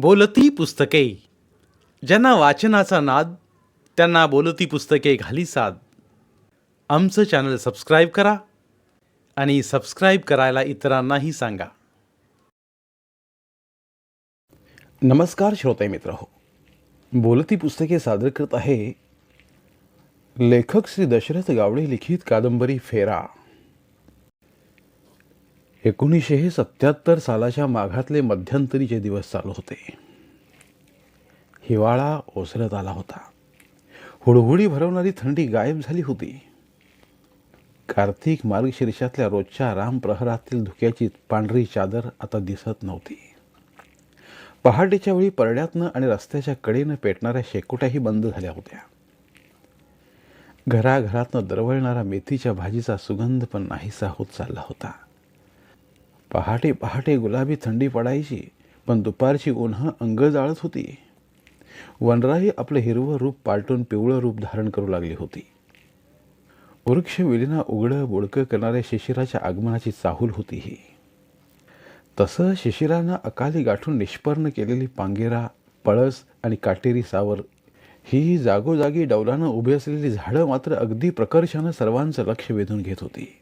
बोलती पुस्तके. ज्यांना वाचनाचा नाद त्यांना बोलती पुस्तके घाली साद. आमचं चॅनल सबस्क्राईब करा आणि सबस्क्राईब करायला इतरांनाही सांगा. नमस्कार श्रोते मित्र हो. बोलती पुस्तके सादर करत आहे लेखक श्री दशरथ गावडे लिखित कादंबरी फेरा. एकोणीसशे सत्याहत्तर सालाच्या माघातले मध्यंतरीचे दिवस चालू होते. हिवाळा ओसरत आला होता. हुडहुडी भरवणारी थंडी गायब झाली होती. कार्तिक मार्गशीर्षातल्या रोजच्या रामप्रहरातील धुक्याची पांढरी चादर आता दिसत नव्हती. पहाटेच्या वेळी परड्यातनं आणि रस्त्याच्या कडेनं पेटणाऱ्या शेकोट्याही बंद झाल्या होत्या. घराघरातनं दरवळणारा मेथीच्या भाजीचा सुगंध पण नाहीसा होत चालला होता. पहाटे पहाटे गुलाबी थंडी पडायची पण दुपारची उन्हा अंग जाळत होती. वनराई आपलं हिरवं रूप पालटून पिवळं रूप धारण करू लागली होती. वृक्ष विलीना उघडं बुडकं करणाऱ्या शिशिराच्या आगमनाची चाहूल होती ही. तसं शिशिरानं अकाली गाठून निष्पर्ण केलेली पांगेरा पळस आणि काटेरी सावर ही जागोजागी डौलानं उभी असलेली झाडं मात्र अगदी प्रकर्षानं सर्वांचं लक्ष वेधून घेत होती.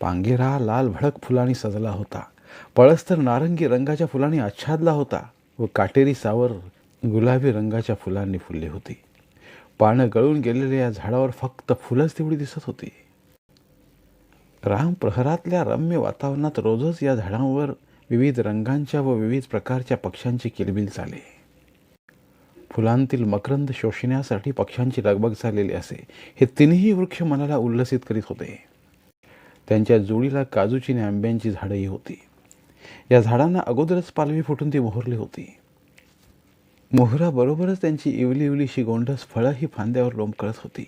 पांगेरा लाल भडक फुलांनी सजला होता. पळस्तर नारंगी रंगाच्या फुलांनी आच्छादला होता व काटेरी सावर गुलाबी रंगाच्या फुलांनी फुलली होती. पानं गळून गेलेल्या या झाडावर फक्त फुलंच तेवढी दिसत होती. राम प्रहरातल्या रम्य वातावरणात रोजच या झाडांवर विविध रंगांच्या व विविध प्रकारच्या पक्ष्यांची किलबिल चाले. फुलांतील मकरंद शोषण्यासाठी पक्ष्यांची लगबग झालेली असे हे तिन्ही वृक्ष मनाला उल्लसित करीत होते. त्यांच्या जोडीला काजूची आणि आंब्यांची झाडंही होती. या झाडांना अगोदरच पालवी फुटून ती मोहरली होती. मोहराबरोबरच त्यांची इवली इवलीशी गोंडस फळंही फांद्यावर लोंबकळत होती.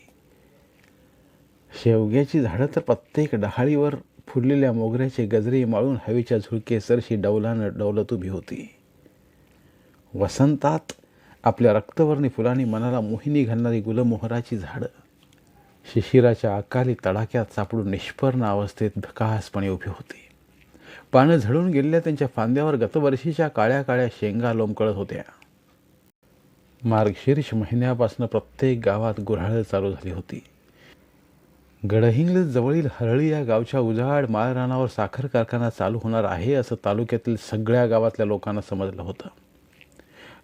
शेवग्याची झाडं तर प्रत्येक डहाळीवर फुललेल्या मोगऱ्याचे गजरे माळून हवेच्या झुळकेसरशी डौलानं डौलत उभी होती. वसंतात आपल्या रक्तवर्णी फुलांनी मनाला मोहिनी घालणारी गुलमोहराची झाडं शिशिराच्या अकाली तडाक्यात सापडून निष्पर्ण अवस्थेत धकासपणे उभी होती. पानं झडून गेलेल्या त्यांच्या फांद्यावर गतवर्षीच्या काळ्या काळ्या शेंगा लोंबकळत होत्या. मार्गशीर्ष महिन्यापासून प्रत्येक गावात गुऱ्हाळं चालू झाली होती. गडहिंग्लज जवळील हरळी या गावच्या उजाड माळरानावर साखर कारखाना चालू होणार आहे असं तालुक्यातील सगळ्या गावातल्या लोकांना समजलं होतं.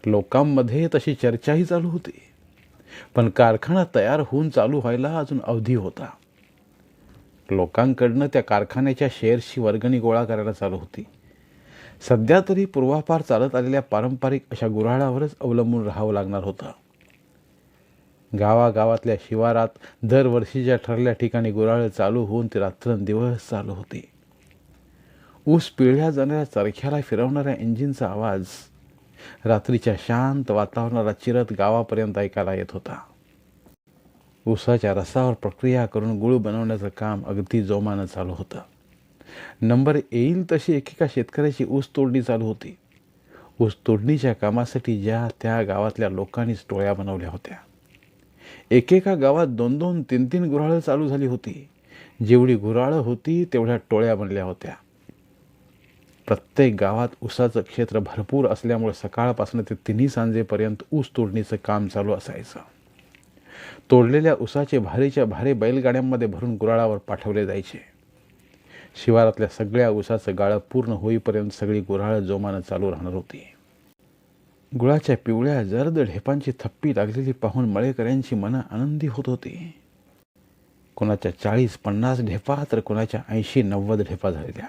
लोकांमध्ये तशी चर्चाही चालू होती. पण कारखाना तयार होऊन चालू व्हायला अजून अवधी होता. लोकांकडनं त्या कारखान्याच्या शेअर्सची वर्गणी गोळा करायला चालू होती. सध्या तरी पूर्वापार चालत आलेल्या पारंपरिक अशा गुऱ्हाळावरच अवलंबून राहावं लागणार होतं. गावागावातल्या शिवारात दरवर्षीच्या ठरल्या ठिकाणी गुराळ चालू होऊन ती रात्रंदिवस चालू होती. ऊस पिळल्या जाणाऱ्या चरख्याला फिरवणाऱ्या इंजिनचा आवाज रात्रीच्या शांत वातावरणाला चिरत गावापर्यंत ऐकायला येत होता. उसाच्या रसावर प्रक्रिया करून गुळ बनवण्याचं काम अगदी जोमानं चालू होतं. नंबर येईल तशी एकेका शेतकऱ्याची ऊस तोडणी चालू होती. ऊस तोडणीच्या कामासाठी ज्या त्या गावातल्या लोकांनीच टोळ्या बनवल्या होत्या. एकेका गावात दोन दोन तीन तीन गुऱ्हाळं चालू झाली होती. जेवढी गुऱ्हाळं होती तेवढ्या टोळ्या बनल्या होत्या. प्रत्येक गावात ऊसाचं क्षेत्र भरपूर असल्यामुळे सकाळपासून ते तिन्ही सांजेपर्यंत ऊस तोडणीचं काम चालू असायचं. तोडलेल्या ऊसाचे भारीच्या भारे बैलगाड्यांमध्ये भरून गुराळावर पाठवले जायचे. शिवारातल्या सगळ्या ऊसाचं गाळं पूर्ण होईपर्यंत सगळी गुराळं जोमानं चालू राहणार होती. गुळाच्या पिवळ्या जर्द ढेपांची थप्पी लागलेली पाहून मळेकऱ्यांची मनं आनंदी होत होती. कोणाच्या चाळीस पन्नास ढेपा तर कोणाच्या ऐंशी नव्वद ढेपा झालेल्या.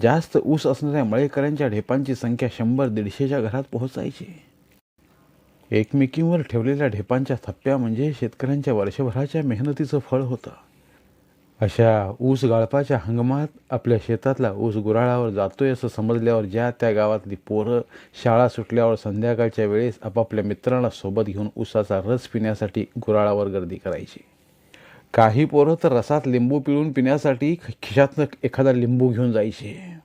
जास्त ऊस असणाऱ्या मळेकऱ्यांच्या ढेपांची संख्या शंभर दीडशेच्या घरात पोहोचायची. एकमेकींवर ठेवलेल्या ढेपांच्या थप्प्या म्हणजे शेतकऱ्यांच्या वर्षभराच्या मेहनतीचं फळ होतं. अशा ऊस गाळपाच्या हंगामात आपल्या शेतातला ऊस गुराळावर जातोय असं समजल्यावर ज्या त्या गावातली पोरं शाळा सुटल्यावर संध्याकाळच्या वेळेस आपापल्या मित्रांना सोबत घेऊन ऊसाचा रस पिण्यासाठी गुराळावर गर्दी करायची. काही पोरं तर रसात लिंबू पिळून पिण्यासाठी खिशातनं एखादा लिंबू घेऊन जायचे.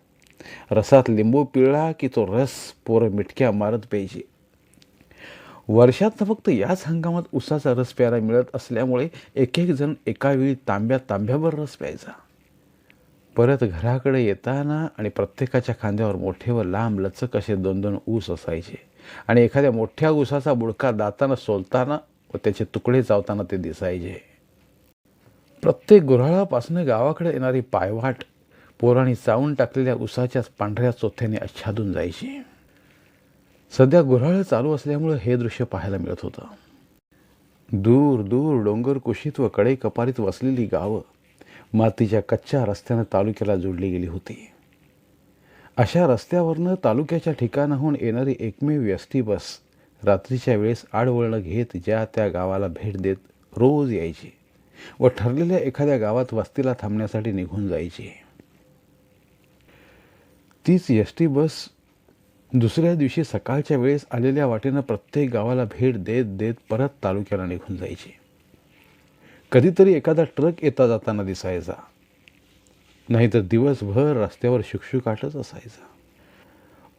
रसात लिंबू पिळला की तो रस पोरं मिटक्या मारत प्यायचे. वर्षात फक्त याच हंगामात उसाचा रस प्यायला मिळत असल्यामुळे एक एक जण एका वेळी तांब्या तांब्यावर रस प्यायचा. परत घराकडे येताना आणि प्रत्येकाच्या खांद्यावर मोठे व लांब लचक असे दोन दोन ऊस असायचे. आणि एखाद्या मोठ्या ऊसाचा बुडका दाताना सोलताना व त्याचे तुकडे चावताना ते दिसायचे. प्रत्येक गुऱ्हाळापासून गावाकडे येणारी पायवाट पोराणी चावून टाकलेल्या उसाच्या पांढऱ्या चोथ्याने आच्छादून जायची. सध्या गुऱ्हाळ चालू असल्यामुळं हे दृश्य पाहायला मिळत होतं. दूर दूर डोंगर कुशीत व कडे कपारीत वसलेली गावं मातीच्या कच्च्या रस्त्यानं तालुक्याला जोडली गेली होती. अशा रस्त्यावरनं तालुक्याच्या ठिकाणाहून येणारी एकमेव व्यस्ती बस रात्रीच्या वेळेस आडवळणं घेत ज्या त्या गावाला भेट देत रोज यायची. व ठरलेल्या एखाद्या गावात वस्तीला थांबण्यासाठी निघून जायची. तीच एस टी बस दुसऱ्या दिवशी सकाळच्या वेळेस आलेल्या वाटेनं प्रत्येक गावाला भेट देत देत परत तालुक्याला निघून जायची. कधीतरी एखादा ट्रक येता जाताना दिसायचा. नाहीतर दिवसभर रस्त्यावर शुकशुकाटच असायचा.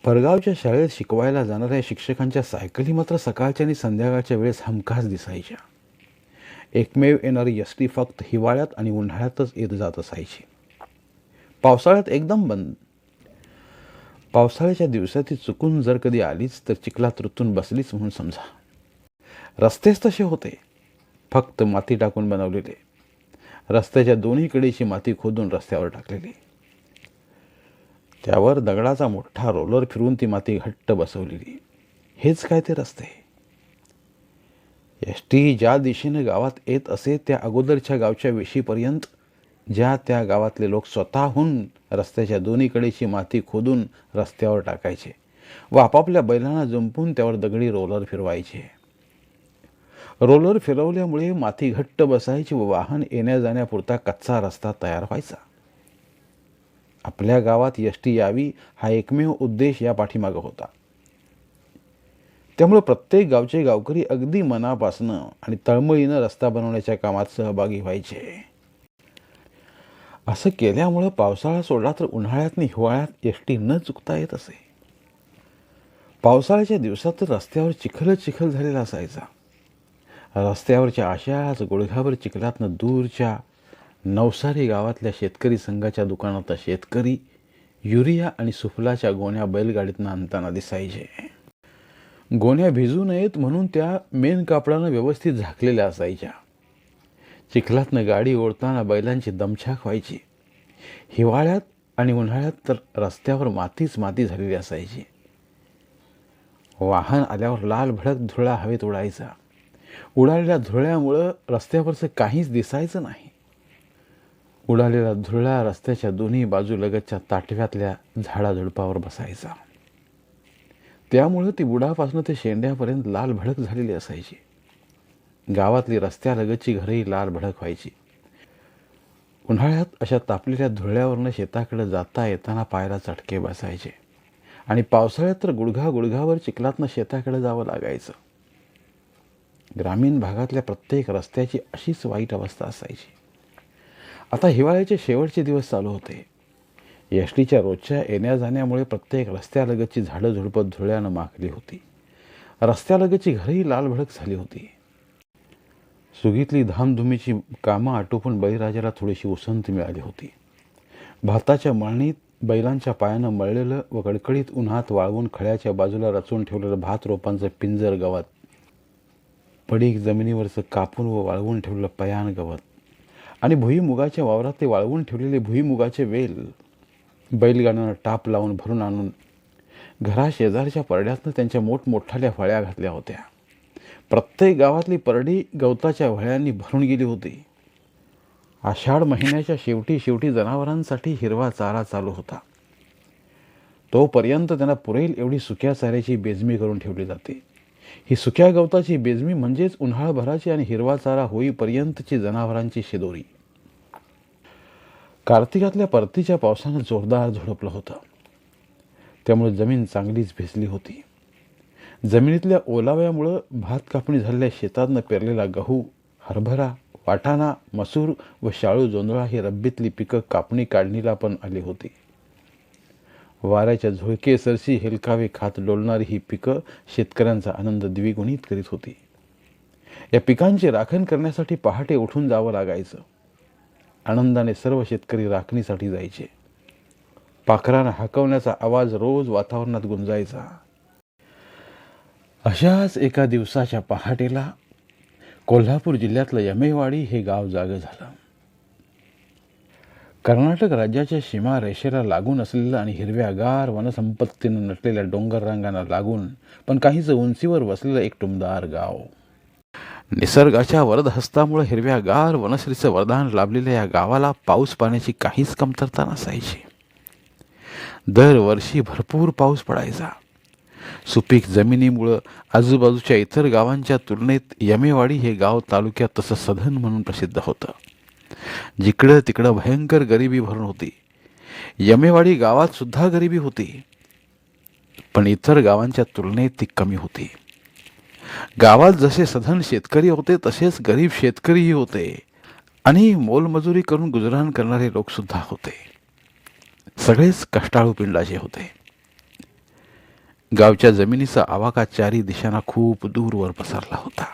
परगावच्या शाळेत शिकवायला जाणाऱ्या शिक्षकांच्या सायकली मात्र सकाळच्या आणि संध्याकाळच्या वेळेस हमखास दिसायच्या. एकमेव येणारी एस फक्त हिवाळ्यात आणि उन्हाळ्यातच येत जात असायची. पावसाळ्यात एकदम बंद. पावसाळ्याच्या दिवसात ती चुकून जर कधी आलीच तर चिखलात रुतून बसलीच म्हणून समजा. रस्तेच तसे होते. फक्त माती टाकून बनवलेले. रस्त्याच्या दोन्हीकडेची माती खोदून रस्त्यावर टाकलेली. त्यावर दगडाचा मोठा रोलर फिरून ती माती घट्ट बसवलेली. हेच काय ते रस्ते? एस टी ज्या दिशेने गावात येत असे त्या अगोदरच्या गावच्या वेशीपर्यंत ज्या त्या गावातले लोक स्वतःहून रस्त्याच्या दोन्हीकडेची माती खोदून रस्त्यावर टाकायचे व आपापल्या बैलांना जुंपून त्यावर दगडी रोलर फिरवायचे. रोलर फिरवल्यामुळे माती घट्ट बसायची व वाहन येण्या जाण्यापुरता कच्चा रस्ता तयार व्हायचा. आपल्या गावात यष्टी यावी हा एकमेव उद्देश या पाठीमागं होता. त्यामुळं प्रत्येक गावचे गावकरी अगदी मनापासनं आणि तळमळीनं रस्ता बनवण्याच्या कामात सहभागी व्हायचे. असं केल्यामुळं पावसाळा सोडला तर उन्हाळ्यात आणि हिवाळ्यात एस टी न चुकता येत असे. पावसाळ्याच्या दिवसात तर रस्त्यावर चिखलच चिखल झालेला असायचा. रस्त्यावरच्या अशाच गुडघ्यावर चिखलातनं दूरच्या नवसारी गावातल्या शेतकरी संघाच्या दुकानात शेतकरी युरिया आणि सुफलाच्या गोण्या बैलगाडीतनं आणताना दिसायचे. गोण्या भिजू नयेत म्हणून त्या मेन कापडानं व्यवस्थित झाकलेल्या असायच्या. चिखलातनं गाडी ओढताना बैलांची दमछाक व्हायची. हिवाळ्यात आणि उन्हाळ्यात तर रस्त्यावर मातीच माती झालेली असायची. वाहन आल्यावर लाल भडक धुळा हवेत उडायचा. उडालेल्या धुळ्यामुळं रस्त्यावरचं काहीच दिसायचं नाही. उडालेला धुळा रस्त्याच्या दोन्ही बाजूलगतच्या ताटव्यातल्या झाडाझुडपावर बसायचा. त्यामुळं ती बुडापासून ते शेंड्यापर्यंत लाल भडक झालेली असायची. गावातली रस्त्यालगतची घरही लाल भडक व्हायची. उन्हाळ्यात अशा तापलेल्या धुळ्यावरनं शेताकडे जाता येताना पायला चटके बसायचे. आणि पावसाळ्यात तर गुडघा गुडघावर चिखलातनं शेताकडे जावं लागायचं. ग्रामीण भागातल्या प्रत्येक रस्त्याची अशीच वाईट अवस्था असायची. आता हिवाळ्याचे शेवटचे दिवस चालू होते. यष्टीच्या रोजच्या येण्या जाण्यामुळे प्रत्येक रस्त्यालगतची झाडं झुडपत धुळ्यानं माखली होती. रस्त्यालगतची घरही लाल भडक झाली होती. सुगीतली धामधुमीची कामं आटोपून बळीराजाला थोडीशी उसंत मिळाली होती. भाताच्या मळणीत बैलांच्या पायानं मळलेलं व कडकडीत उन्हात वाळवून खळ्याच्या बाजूला रचून ठेवलेलं भात रोपांचं पिंजर गवत पडीक जमिनीवरचं कापून व वाळवून ठेवलेलं पयान गवत आणि भुईमुगाच्या वावरात ते वाळवून ठेवलेले भुईमुगाचे वेल बैलगाड्यानं टाप लावून भरून आणून घरा शेजारच्या परड्यातनं त्यांच्या मोठमोठाल्या फळ्या घातल्या होत्या. प्रत्येक गावातली परडी गवताच्या वळ्यांनी भरून गेली होती. आषाढ महिन्याच्या शेवटी शेवटी जनावरांसाठी हिरवा चारा चालू होता. तोपर्यंत त्यांना पुरेल एवढी सुक्या चाऱ्याची बेजमी करून ठेवली जाते. ही सुक्या गवताची बेजमी म्हणजेच उन्हाळभराची आणि हिरवा चारा होईपर्यंतची जनावरांची शिदोरी. कार्तिकातल्या परतीच्या पावसानं जोरदार झोडपलं होतं. त्यामुळे जमीन चांगलीच भिजली होती. जमिनीतल्या ओलाव्यामुळं भात कापणी झालेल्या शेतातनं पेरलेला गहू हरभरा वाटाणा मसूर व शाळू जोंधळा ही रब्बीतली पिकं कापणी काढणीला पण आली होती. वाऱ्याच्या झुळकेसरशी हेलकावे खात डोलणारी ही पिकं शेतकऱ्यांचा आनंद द्विगुणित करीत होती. या पिकांची राखण करण्यासाठी पहाटे उठून जावं लागायचं. आनंदाने सर्व शेतकरी राखणीसाठी जायचे. पाखरानं हाकवण्याचा आवाज रोज वातावरणात गुंजायचा. अशाच एका दिवसाच्या पहाटेला कोल्हापूर जिल्ह्यातलं यमेवाडी हे गाव जागं झालं. कर्नाटक राज्याच्या सीमा रेषेला लागून असलेलं आणि हिरव्यागार वनसंपत्तीनं नटलेल्या डोंगर रांगांना लागून पण काहीच उंचीवर वसलेलं एक टुमदार गाव. निसर्गाच्या वरदहस्तामुळे हिरव्यागार वनश्रीचं वरदान लाभलेल्या या गावाला पाऊस पाण्याची काहीच कमतरता नसायची. दरवर्षी भरपूर पाऊस पडायचा. सुपीक जमिनीमुळं आजूबाजूच्या इतर गावांच्या तुलनेत यमेवाडी हे गाव तालुक्यात तसं सधन म्हणून प्रसिद्ध होतं. जिकडं तिकडं भयंकर गरिबी भरून होती. यमेवाडी गावात सुद्धा गरिबी होती. पण इतर गावांच्या तुलनेत ती कमी होती. गावात जसे सधन शेतकरी होते तसेच गरीब शेतकरीही होते. आणि मोलमजुरी करून गुजराण करणारे लोक सुद्धा होते. सगळेच कष्टाळू पिंडाचे होते. गावच्या जमिनीचा आवाका चारी दिशांना खूप दूरवर पसरला होता.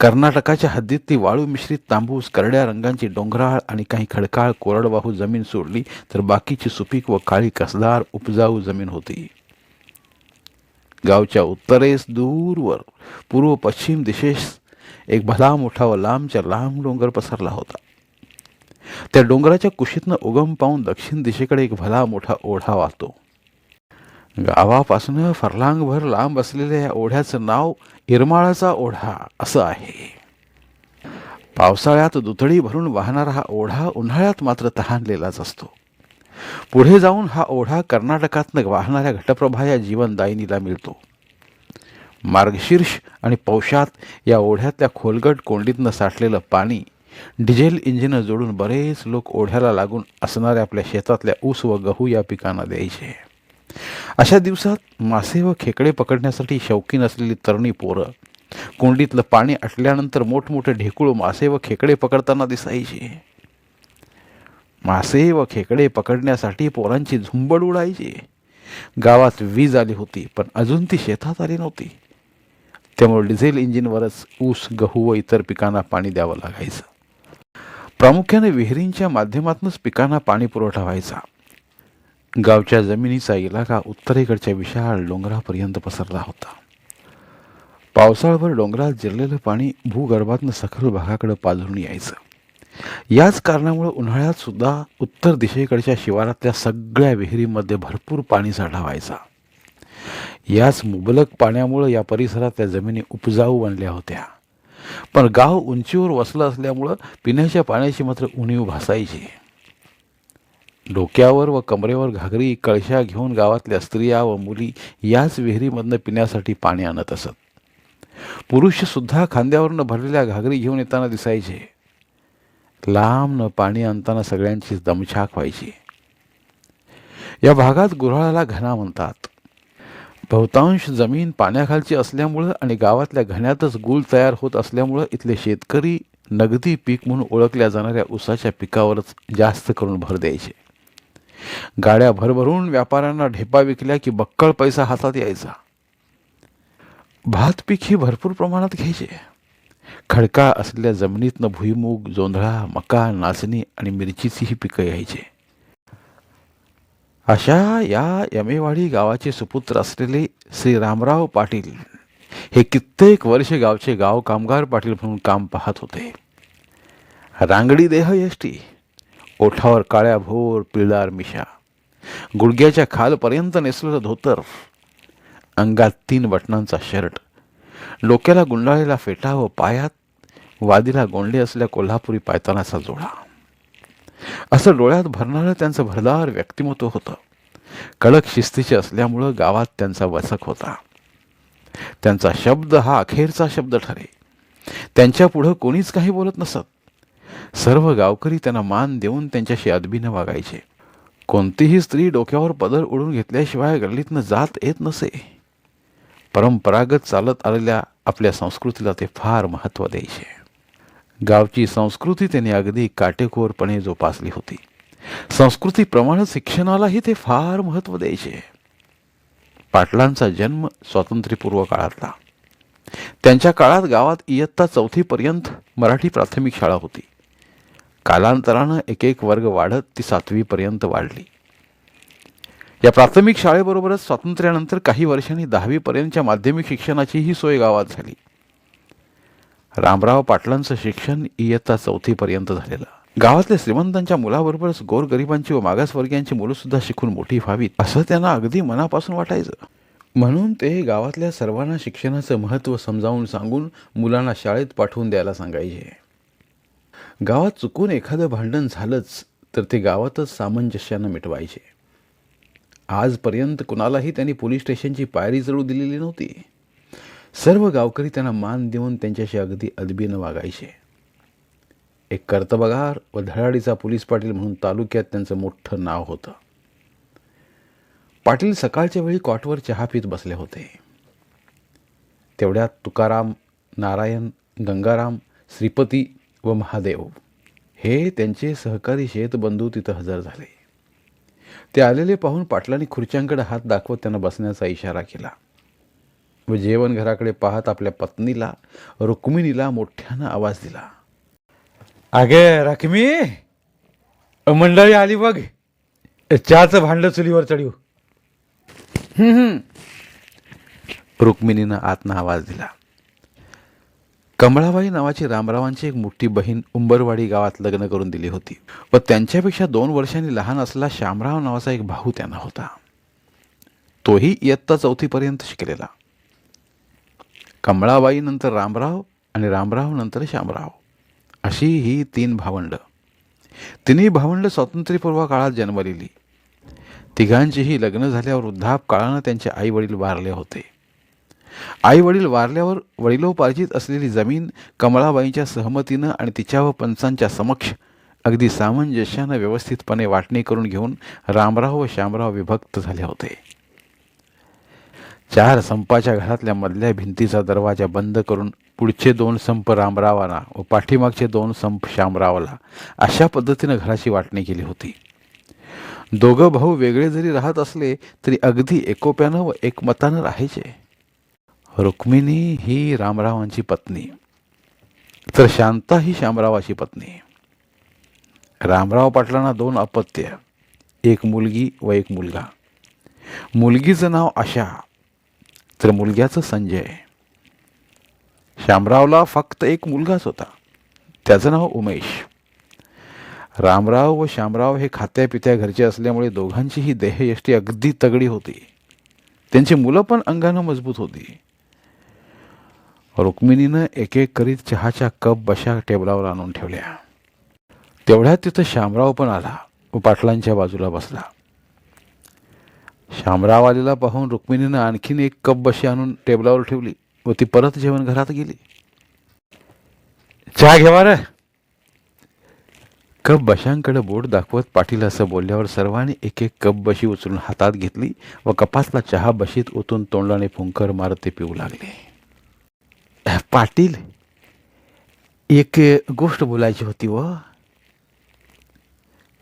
कर्नाटकाच्या हद्दीत ती वाळू मिश्रित तांबूस करड्या रंगांची डोंगराळ आणि काही खडकाळ कोरडवाहू जमीन सोडली तर बाकीची सुपीक व काळी कसदार उपजाऊ जमीन होती. गावच्या उत्तरेस दूरवर पूर्व पश्चिम दिशेस एक भला मोठा व लांबच्या लांब डोंगर पसरला होता. त्या डोंगराच्या कुशीतनं उगम पाहून दक्षिण दिशेकडे एक भला मोठा ओढा वाहतो. गावापासून फरलांगभर लांब असलेल्या या ओढ्याचं नाव इरमाळाचा ओढा असं आहे. पावसाळ्यात दुथडी भरून वाहणारा हा ओढा उन्हाळ्यात मात्र तहानलेलाच असतो. पुढे जाऊन हा ओढा कर्नाटकातनं वाहणाऱ्या घटप्रभा या जीवनदायिनीला मिळतो. मार्गशीर्ष आणि पौशात या ओढ्यातल्या खोलगट कोंडीतनं साठलेलं पाणी डिझेल इंजिनं जोडून बरेच लोक ओढ्याला लागून असणाऱ्या आपल्या शेतातल्या ऊस व गहू या पिकांना द्यायचे. अशा दिवसात मासे व खेकडे पकडण्यासाठी शौकीन असलेली तरुणी पोरं कोंडीतलं पाणी आटल्यानंतर मोठमोठे ढेकूळ मासे व खेकडे पकडताना दिसायचे. मासे व खेकडे पकडण्यासाठी पोरांची झुंबड उडायची. गावात वीज आली होती पण अजून ती शेतात आली नव्हती. त्यामुळे डिझेल इंजिनवरच ऊस गहू व इतर पिकांना पाणी द्यावं लागायचं. प्रामुख्याने विहिरींच्या माध्यमातूनच पिकांना पाणी पुरवठा व्हायचा. गावच्या जमिनीचा इलाका उत्तरेकडच्या विशाल डोंगरापर्यंत पसरला होता. पावसाळभर डोंगरात जिरलेलं पाणी भूगर्भातनं सखल भागाकडे पाझरून यायचं. याच कारणामुळे उन्हाळ्यात सुद्धा उत्तर दिशेकडच्या शिवारातल्या सगळ्या विहिरीमध्ये भरपूर पाणी साठा व्हायचा याच मुबलक पाण्यामुळं या परिसरातल्या जमिनी उपजाऊ बनल्या होत्या. पण गाव उंचीवर वसलं असल्यामुळं पिण्याच्या पाण्याची मात्र उणीव भासायची. डोक्यावर व कमरेवर घागरी कळशा घेऊन गावातल्या स्त्रिया व मुली याच विहिरीमधनं पिण्यासाठी पाणी आणत असत. पुरुषसुद्धा खांद्यावरनं भरलेल्या घागरी घेऊन येताना दिसायचे. लांबनं पाणी आणताना सगळ्यांची दमछाक व्हायची. या भागात गुऱ्हाळाला घना म्हणतात. बहुतांश जमीन पाण्याखालची असल्यामुळं आणि गावातल्या घण्यातच गुळ तयार होत असल्यामुळं इथले शेतकरी नगदी पीक म्हणून ओळखल्या जाणाऱ्या ऊसाच्या पिकावरच जास्त करून भर द्यायचे. गाड्या भरभरून व्यापाऱ्यांना ढेपा विकल्या की बक्कळ पैसा हातात यायचा. भात पीक ही भरपूर प्रमाणात घ्यायचे. खडका असलेल्या जमिनीतनं भुईमूग जोंधळा मका नाचणी आणि मिरचीची ही पिकं यायचे. अशा या यमेवाडी गावाचे सुपुत्र असलेले श्री रामराव पाटील हे कित्येक वर्ष गावचे गाव कामगार पाटील म्हणून काम पाहत होते. रांगडी देह यष्टी ओठावर काळ्या भोर पिळदार मिशा गुडघ्याच्या खालपर्यंत नेसलेलं धोतर अंगात तीन बटनांचा शर्ट डोक्याला गुंडाळलेला फेटा व पायात वादीला गोंडे असल्या कोल्हापुरी पायतानाचा जोडा. असं डोळ्यात भरणारं त्यांचं भरदार व्यक्तिमत्व होतं. कडक शिस्तीचे असल्यामुळं गावात त्यांचा वचक होता. त्यांचा शब्द हा अखेरचा शब्द ठरे. त्यांच्या पुढं कोणीच काही बोलत नसत. सर्व गावकरी त्यांना मान देऊन त्यांच्याशी अदबीनं वागायचे. कोणतीही स्त्री डोक्यावर पदर उडून घेतल्याशिवाय गल्लीतनं जात येत नसे. परंपरागत चालत आलेल्या आपल्या संस्कृतीला ते फार महत्त्व द्यायचे. गावची संस्कृती त्यांनी अगदी काटेकोरपणे जोपासली होती. संस्कृतीप्रमाणे शिक्षणालाही ते फार महत्त्व द्यायचे. पाटलांचा जन्म स्वातंत्र्यपूर्व काळातला. त्यांच्या काळात गावात इयत्ता चौथीपर्यंत मराठी प्राथमिक शाळा होती. कालांतरानं एक एक वर्ग वाढत ती सातवीपर्यंत वाढली. या प्राथमिक शाळेबरोबरच स्वातंत्र्यानंतर काही वर्षांनी दहावीपर्यंतच्या माध्यमिक शिक्षणाचीही सोय गावात झाली. रामराव पाटलांचं शिक्षण इयत्ता चौथीपर्यंत झालेलं. गावातल्या श्रीमंतांच्या मुलाबरोबरच गोरगरिबांची व मागासवर्गीयांची मुलं सुद्धा शिकून मोठी व्हावीत असं त्यांना अगदी मनापासून वाटायचं. म्हणून ते गावातल्या सर्वांना शिक्षणाचं महत्त्व समजावून सांगून मुलांना शाळेत पाठवून द्यायला सांगायचे. गावात चुकून एखादं भांडण झालंच तर ते गावातच सामंजस्यानं मिटवायचे. आजपर्यंत कुणालाही त्यांनी पोलीस स्टेशनची पायरी चढू दिलेली नव्हती. सर्व गावकरी त्यांना मान देऊन त्यांच्याशी अगदी अदबीनं वागायचे. एक कर्तबगार व धडाडीचा पोलीस पाटील म्हणून तालुक्यात त्यांचं मोठं नाव होतं. पाटील सकाळच्या वेळी कॉटवर चहा पित बसले होते. तेवढ्यात तुकाराम नारायण गंगाराम श्रीपती व महादेव हे त्यांचे सहकारी शेतबंधू तिथं हजर झाले. ते आलेले पाहून पाटलांनी खुर्च्यांकडे हात दाखवत त्यांना बसण्याचा इशारा केला. व जेवण घराकडे पाहत आपल्या पत्नीला रुक्मिणीला मोठ्यानं आवाज दिला. अगे रखमी मंडळी आली बघ. चहाचं भांड चुलीवर चढू रुक्मिणीनं आतनं आवाज दिला. कमळाबाई नावाची रामरावांची एक मोठी बहीण उंबरवाडी गावात लग्न करून दिली होती. व त्यांच्यापेक्षा दोन वर्षांनी लहान असलेला श्यामराव नावाचा एक भाऊ त्यांना होता. तोही इयत्ता चौथीपर्यंत शिकलेला. कमळाबाई नंतर रामराव आणि रामराव नंतर श्यामराव. अशी ही तीन भावंडं. तिन्ही भावंडं स्वातंत्र्यपूर्व काळात जन्मलेली. तिघांचीही लग्न झाल्यावर वृद्धाप काळानं त्यांचे आई वडील वारले होते. आई वडील वारल्यावर वडिलोपार्जित असलेली जमीन कमळाबाईंच्या सहमतीनं आणि तिच्या व पंचांच्या समक्ष अगदी सामंजस्यानं व्यवस्थितपणे वाटणी करून घेऊन रामराव व श्यामराव विभक्त झाले होते. चार संपाच्या घरातल्या मधल्या भिंतीचा दरवाजा बंद करून पुढचे दोन संप रामरावाला व पाठीमागचे दोन संप श्यामरावाला अशा पद्धतीनं घराची वाटणी केली होती. दोघं भाऊ वेगळे जरी राहत असले तरी अगदी एकोप्यानं व एकमतानं राहायचे. रुक्मिणी ही रामरावांची पत्नी. तर शांता ही श्यामरावाची पत्नी. रामराव पाटलांना दोन अपत्य एक मुलगी व एक मुलगा. मुलगीचं नाव आशा तर मुलग्याचं संजय. श्यामरावला फक्त एक मुलगाच होता. त्याचं नाव उमेश. रामराव व श्यामराव हे खात्यापित्या घरचे असल्यामुळे दोघांचीही देहयष्टी अगदी तगडी होती. त्यांची मुलं पण अंगानं मजबूत होती. रुक्मिणीनं एक एक करीत चहाच्या कप बशा टेबलावर आणून ठेवल्या. तेवढ्यात तिथं श्यामराव पण आला व पाटलांच्या बाजूला बसला. शामराव आलेला पाहून रुक्मिणीनं आणखीन एक कप बशी आणून टेबलावर ठेवली व ती परत जेवण घरात गेली. चहा घेवा रे कप बशांकडे बोट दाखवत पाटील असं बोलल्यावर सर्वांनी एक एक कप बशी उचलून हातात घेतली व कपासला चहा बशीत ओतून तोंडाने फुंकर मारत ते पिऊ लागले. पाटील एक गोष्ट बोलायची होती व.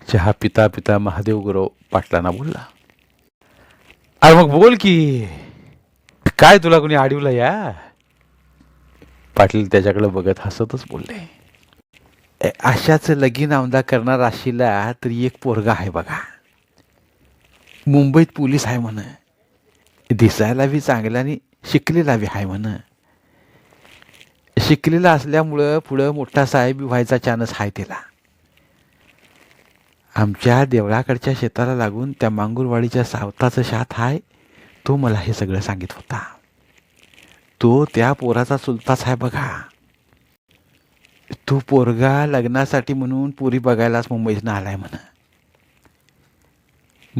चहा पिता पिता महादेव गुरव पाटलांना बोलला. अरे मग बोल की. काय तुला कोणी आडवलं या? पाटील त्याच्याकडे बघत हसतच बोलले. अशाच लगीन आमदा करणार आशीला तरी एक पोरगा आहे बघा. मुंबईत पोलीस आहे म्हण. दिसायला बी चांगला आणि शिकलेला बी आहे म्हण. शिकलेला असल्यामुळं पुढं मोठा साहेब व्हायचा चान्स आहे त्याला आमच्या देवळाकडच्या शेताला लागून त्या मांगुरवाडीच्या सावताचं शात आहे तो मला हे सगळं सांगित होता. तो त्या पोराचा चुलताच आहे बघा. तो पोरगा लग्नासाठी म्हणून पुरी बघायलाच मुंबईतनं आलाय म्हण.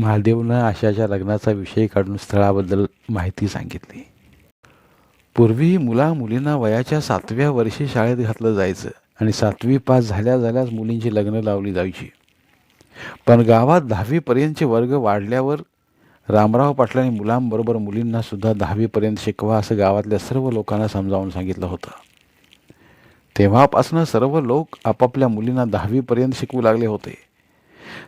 महादेवनं आशाच्या लग्नाचा विषय काढून स्थळाबद्दल माहिती सांगितली. पूर्वी मुला मुलींना वयाच्या सातव्या वर्षी शाळेत घातलं जायचं आणि सातवी पास झाल्या झाल्याच मुलींची लग्न लावली जायची. पण गावात दहावीपर्यंतचे वर्ग वाढल्यावर रामराव पाटलांनी मुलांबरोबर मुलींना सुद्धा दहावीपर्यंत शिकवा असं गावातल्या सर्व लोकांना समजावून सांगितलं होतं. तेव्हापासून सर्व लोक आपापल्या मुलींना दहावीपर्यंत शिकवू लागले होते.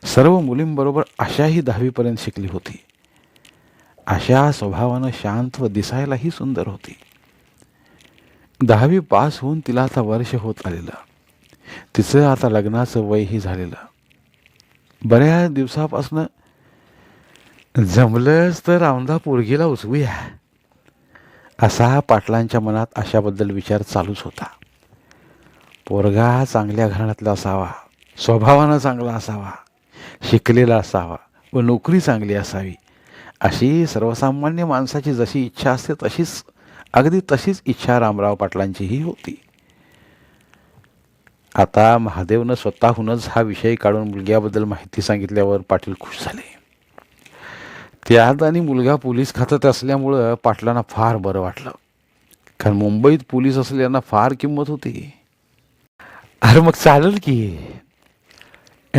सर्व मुलींबरोबर आशाही दहावीपर्यंत शिकली होती. आशा स्वभावानं शांत व दिसायलाही सुंदर होती. दहावी पास होऊन तिला आता वर्ष होत आलेलं. तिचं आता लग्नाचं वयही झालेलं. बऱ्याच दिवसापासनं जमलंच तर औंधा पोरगीला उचवूया असा पाटलांच्या मनात अशाबद्दल विचार चालूच होता. पोरगा चांगल्या घराण्यातला असावा स्वभावानं चांगला असावा शिकलेला असावा व नोकरी चांगली असावी अशी सर्वसामान्य माणसाची जशी इच्छा असते तशीच अगदी तशीच इच्छा रामराव पाटलांचीही होती. आता महादेवनं स्वतःहूनच हा विषय काढून मुलग्याबद्दल माहिती सांगितल्यावर पाटील खुश झाले. त्यात आणि मुलगा पोलीस खात्यात असल्यामुळं पाटलांना फार बरं वाटलं. कारण मुंबईत पोलीस असल्यांना फार किंमत होती. अरे मग चालेल की.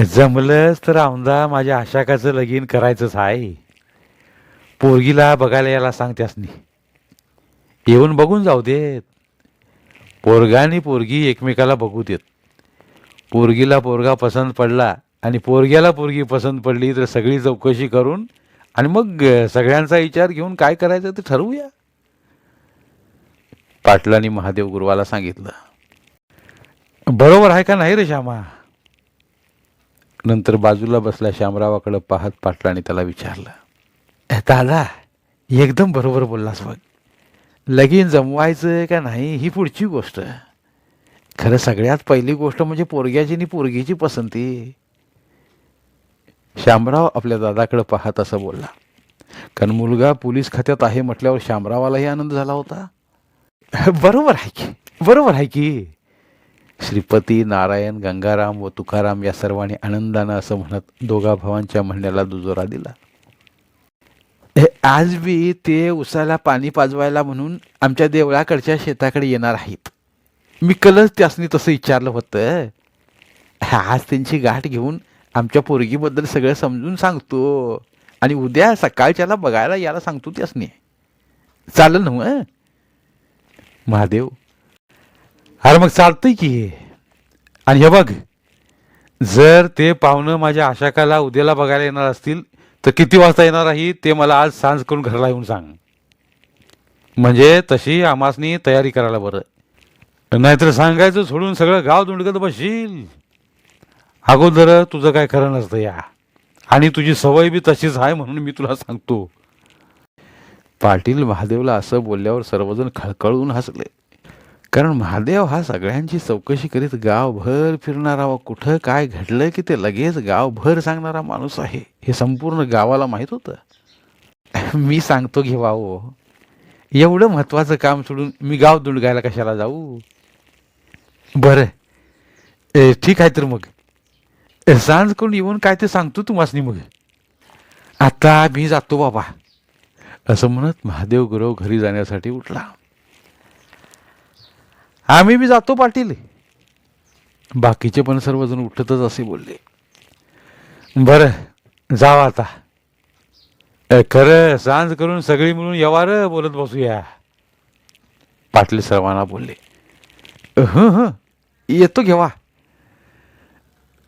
जमलंच तर आमदा माझ्या आशाकाचं लगीन करायचंच आहे. पोरगीला बघायला यायला सांग त्यासनी. येऊन बघून जाऊ देत. पोरगा आणि पोरगी एकमेकाला बघू देत. पोरगीला पोरगा पसंत पडला आणि पोरग्याला पोरगी पसंत पडली तर सगळी चौकशी करून आणि मग सगळ्यांचा विचार घेऊन काय करायचं ते ठरवूया. पाटलांनी महादेव गुरुवाला सांगितलं. बरोबर आहे का नाही रे श्यामा? नंतर बाजूला बसल्या श्यामरावाकडं पाहत पाटलांनी त्याला विचारलं. दादा एकदम बरोबर बोललास बघ. लगीन जमवायचं का नाही ही पुढची गोष्ट खरं सगळ्यात पहिली गोष्ट म्हणजे पोरग्याची आणि पोरगीची पसंती. शामराव आपल्या दादाकडे पाहत असं बोलला. कारण मुलगा पोलीस खात्यात आहे म्हटल्यावर शामरावालाही आनंद झाला होता. बरोबर आहे की बरोबर आहे की. श्रीपती नारायण गंगाराम व तुकाराम या सर्वांनी आनंदानं असं म्हणत दोघा भावांच्या म्हणण्याला दुजोरा दिला. आज बी ते उसाला पाणी पाजवायला म्हणून आमच्या देवळाकडच्या शेताकडे येणार आहेत. मी कलच त्यासनी तसं विचारलं होतं. आज त्यांची गाठ घेऊन आमच्या पोरगीबद्दल सगळं समजून सांगतो. आणि उद्या सकाळच्याला बघायला यायला सांगतो त्यासनी. चालेल ना मग महादेव अरे मग चालतंय की. आणि हे बघ जर ते पाहुणं माझ्या आशाकाला उद्याला बघायला येणार असतील तर किती वाजता येणार आहे ते मला आज सांज करून घरला येऊन सांग. म्हणजे तशी आमासनी तयारी करायला बरं. नाहीतर सांगायचं सोडून सगळं गाव दुंडकत बसशील अगोदर तुझं काय खरं नसतं या. आणि तुझी सवय बी तशीच आहे म्हणून मी तुला सांगतो. पाटील महादेवला असं बोलल्यावर सर्वजण खळखळून हसले. कारण महादेव हा सगळ्यांची चौकशी करीत गावभर फिरणारा व कुठं काय घडलं की ते लगेच गावभर सांगणारा माणूस आहे हे संपूर्ण गावाला माहीत होतं. मी सांगतो घेवा हो एवढं महत्वाचं काम सोडून मी गाव दुंडगायला कशाला जाऊ? बरं. ए, ठीक आहे तर मग. ए, सांज करून येऊन काय ते सांगतो तुम्हाला मग. आता मी जातो बाबा. असं म्हणत महादेव गुरव घरी जाण्यासाठी उठला. आम्ही बी जातो पाटील. बाकीचे पण सर्वजण उठतच असे बोलले. बरं जावा आता. ए, खरं सांज करून सगळी मिळून येवार बोलत बसूया. पाटील सर्वांना बोलले. हं हं. येतो घेवा.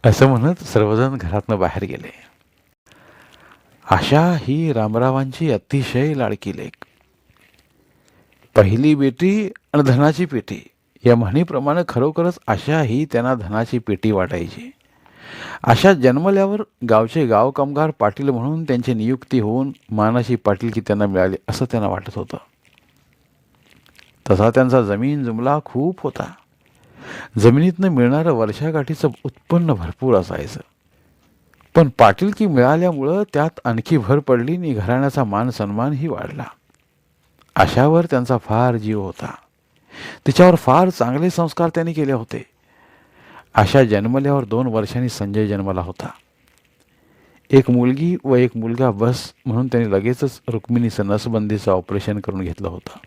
असं म्हणत सर्वजण घरातनं बाहेर गेले. आशा ही रामरावांची अतिशय लाडकी लेख. पहिली बेटी आणि धनाची पेटी. या म्हणीप्रमाणे खरोखरच आशा ही त्यांना धनाची पेटी वाटायची. आशा जन्मल्यावर गावचे गाव कामगार पाटील म्हणून त्यांची नियुक्ती होऊन मानाची पाटीलकी त्यांना मिळाली असं त्यांना वाटत होतं. तसा त्यांचा जमीन जुमला खूप होता. जमिनीतनं मिळणारं वर्षाकाठीचं उत्पन्न भरपूर असायचं. पण पाटीलकी मिळाल्यामुळं त्यात आणखी भर पडली आणि घराण्याचा मान सन्मानही वाढला. अशावर त्यांचा फार जीव होता. तिच्यावर फार चांगले संस्कार त्यांनी केले होते. अशा जन्मल्यावर दोन वर्षांनी संजय जन्मला होता. एक मुलगी व एक मुलगा बस म्हणून त्यांनी लगेचच रुक्मिणीचं नसबंदीचं ऑपरेशन करून घेतलं होतं.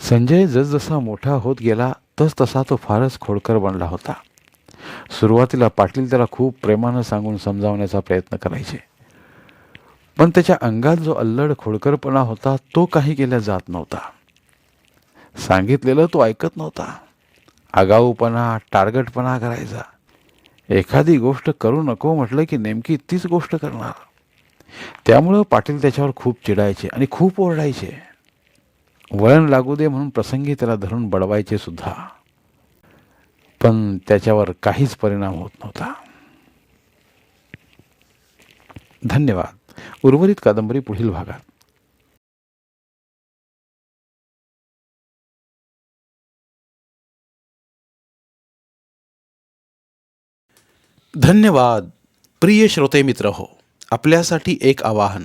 संजय जसजसा मोठा होत गेला तस तसा तो फारच खोडकर बनला होता. सुरुवातीला पाटील त्याला खूप प्रेमानं सांगून समजावण्याचा प्रयत्न करायचे. पण त्याच्या अंगात जो अल्लड खोडकरपणा होता तो काही केला जात नव्हता. सांगितलेलं तो ऐकत नव्हता. आगाऊपणा टार्गटपणा करायचा. एखादी गोष्ट करू नको म्हटलं की नेमकी तीच गोष्ट करणार. त्यामुळं पाटील त्याच्यावर खूप चिडायचे आणि खूप ओरडायचे. वळण लागू दे म्हणून प्रसंगी त्याला धरून बडवायचे सुद्धा. पण त्याच्यावर काहीच परिणाम होत नव्हता. धन्यवाद. उर्वरित कादंबरी पुढील भागात. धन्यवाद. प्रिय श्रोते मित्र हो आपल्यासाठी एक आवाहन.